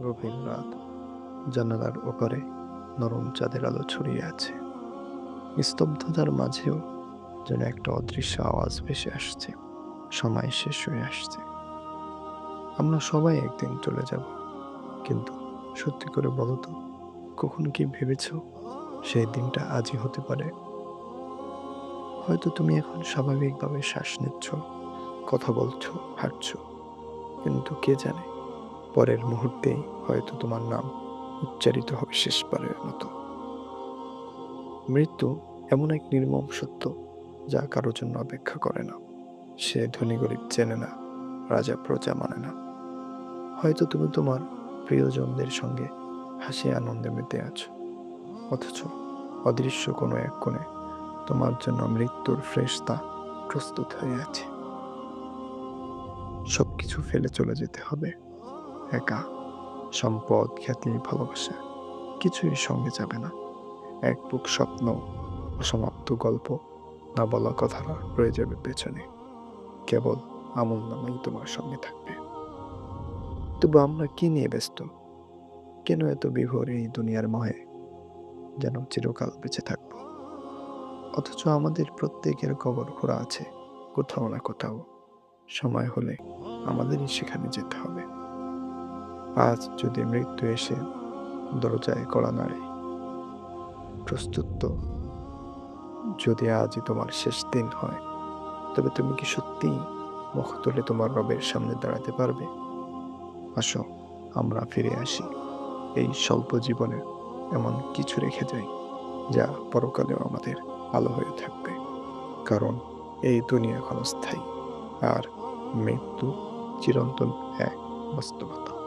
রাত জানালার ওপারে নরম চাঁদের আলো ছড়িয়ে আছে। স্তব্ধতার মাঝেও যেন একটা অদৃশ্য আওয়াজ ভেসে আসছে। সময় শেষ হয়ে আসছে। আমরা সবাই একদিন চলে যাব। কিন্তু সত্যি করে বলো তো, কখন কি ভেবেছ সেই দিনটা আজই হতে পারে? হয়তো তুমি এখন স্বাভাবিকভাবে শ্বাস নিচ্ছ, কথা বলছো, হাঁটছো। কিন্তু কে জানে? পরের মুহূর্তেই হয়তো তোমার নাম উচ্চারিত হবে শেষবারের মতো। মৃত্যু এমন এক নির্মম সত্য যা কারোর জন্য অপেক্ষা করে না। সে ধনী গরিব চেনে না, রাজা প্রজা মানে না। হয়তো তুমি তোমার প্রিয়জনদের সঙ্গে হাসি আনন্দে মেতে আছো। অথচ অদৃশ্য কোনো এক কোণে তোমার জন্য মৃত্যুর ফ্রেশতা প্রস্তুত হয়ে আছে। সব কিছু ফেলে চলে যেতে হবে। একা, সম্পদ, খ্যাতি, ভালোবাসা কিছুই সঙ্গে যাবে না। এক বুক স্বপ্ন, অসমাপ্ত গল্প, না বলা কথাটা রয়ে যাবে পেছনে। কেবল আমল নামেই তোমার সঙ্গে থাকবে। তবু আমরা কি নিয়ে ব্যস্ত? কেন এত বিভোর এই দুনিয়ার মহে? যেন চিরকাল বেঁচে থাকব। অথচ আমাদের প্রত্যেকের কবর খোঁড়া আছে, কোথাও না কোথাও। সময় হলে আমাদেরই সেখানে যেতে হবে। আজ যদি মৃত্যু এসে দরজায় কড়া নাড়ে, প্রস্তুত তো। যদি আজই তোমার শেষ দিন হয়, তবে তুমি কি সত্যিই মুখ তুলে তোমার রবের সামনে দাঁড়াতে পারবে? আসো, আমরা ফিরে আসি। এই স্বল্প জীবনে এমন কিছু রেখে যাই, যা পরকালেও আমাদের আলো হয়ে থাকবে। কারণ এই দুনিয়া ক্ষণস্থায়ী আর মৃত্যু চিরন্তন এক বাস্তবতা।